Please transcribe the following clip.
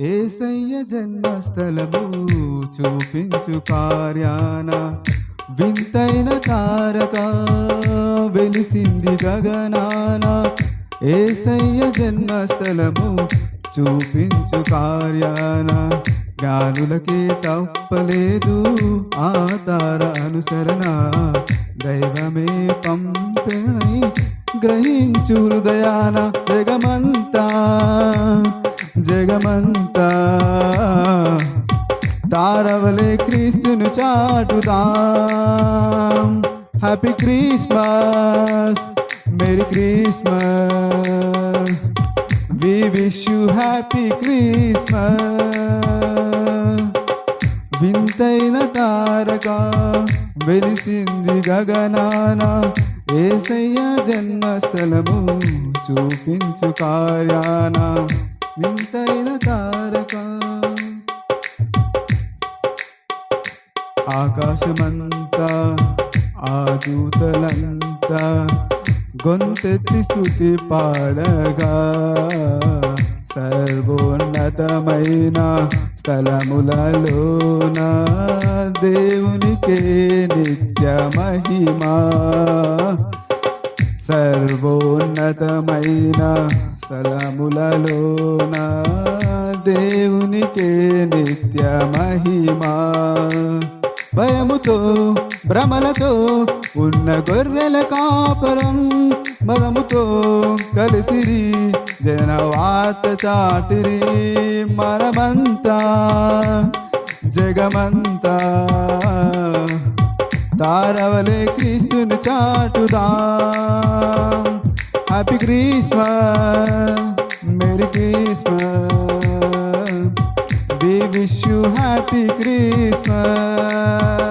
ఏసయ్య జన్మస్థలము చూపించు కార్యాన. వింతైన తారక వెలిసింది గగనాన. ఏసయ్య జన్మస్థలము చూపించు కార్యాన. జ్ఞానులకే తప్పలేదు ఆ తార అనుసరణ. దైవమే పంపిణి గ్రహించు హృదయాన జగమంతా జగమంతా. తారవలే క్రీస్తును చాటుదాం. Happy Christmas merry Christmas we wish you happy Christmas వింతైన తారక వెలిసింది గగనాన. ఏసయ్య జన్మస్థలము చూపించు కార్యానా. వింతైన తారక. ఆకాశమంతా ఆ దూతలంతా గొంతెత్తి స్థుతి పాడగా. సర్వోన్నతమైన స్థలములలోన దేవునికే నిత్య మహిమా. సర్వోన్నతమైన స్థలములలోన దేవునికే నిత్య మహిమా. భయముతో భ్రమలతో ఉన్న గొర్రెల కాపరం మదముతో కలిసిరి జనవాత చాటిరి మనమంతా జగమంతా. తారవలే క్రీస్తుని చాటుదా. Happy Christmas merry Christmas we wish you happy Christmas